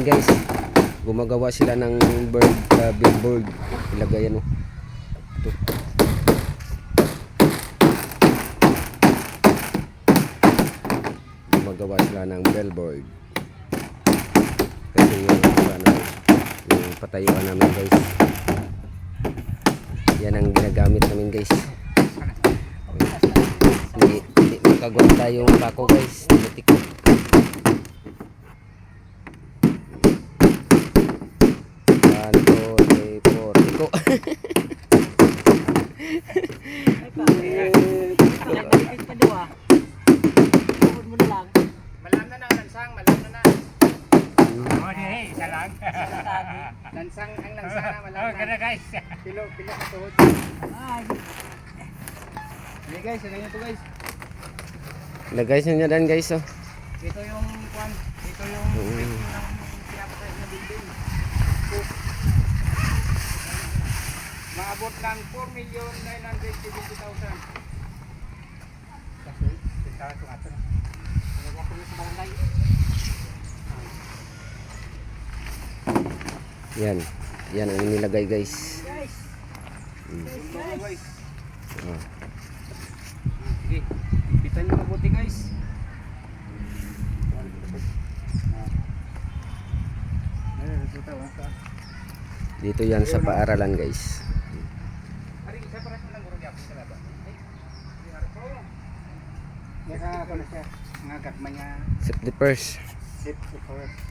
Yan guys. Gumagawa sila ng bird uh, billboard. Ilagay ano. Ito. Gumagawa sila ng billboard. Kasi yung ano, yung patayuan namin guys. Yan ang ginagamit namin guys. Hindi, hindi makagawa tayong bako guys. Butik isa lang. Lansang, ang lansang na, Oh, guys. Pilo, pilo ka tuhod. Ay, Hindi guys, ano yun to guys? Lagay siya dan guys oh. Ito yung kwan, ito yung Mm. ng na building. Maabot ng 4,970,000. Kasi, kita ito nga ito. Nagawa ko sa barangay. Yan. Yan ang nilagay guys. guys. Mm. Guys. Oh. Sige, kita nyo mabuti guys. Dito yan sa paaralan guys. Sip the purse. Sit the first.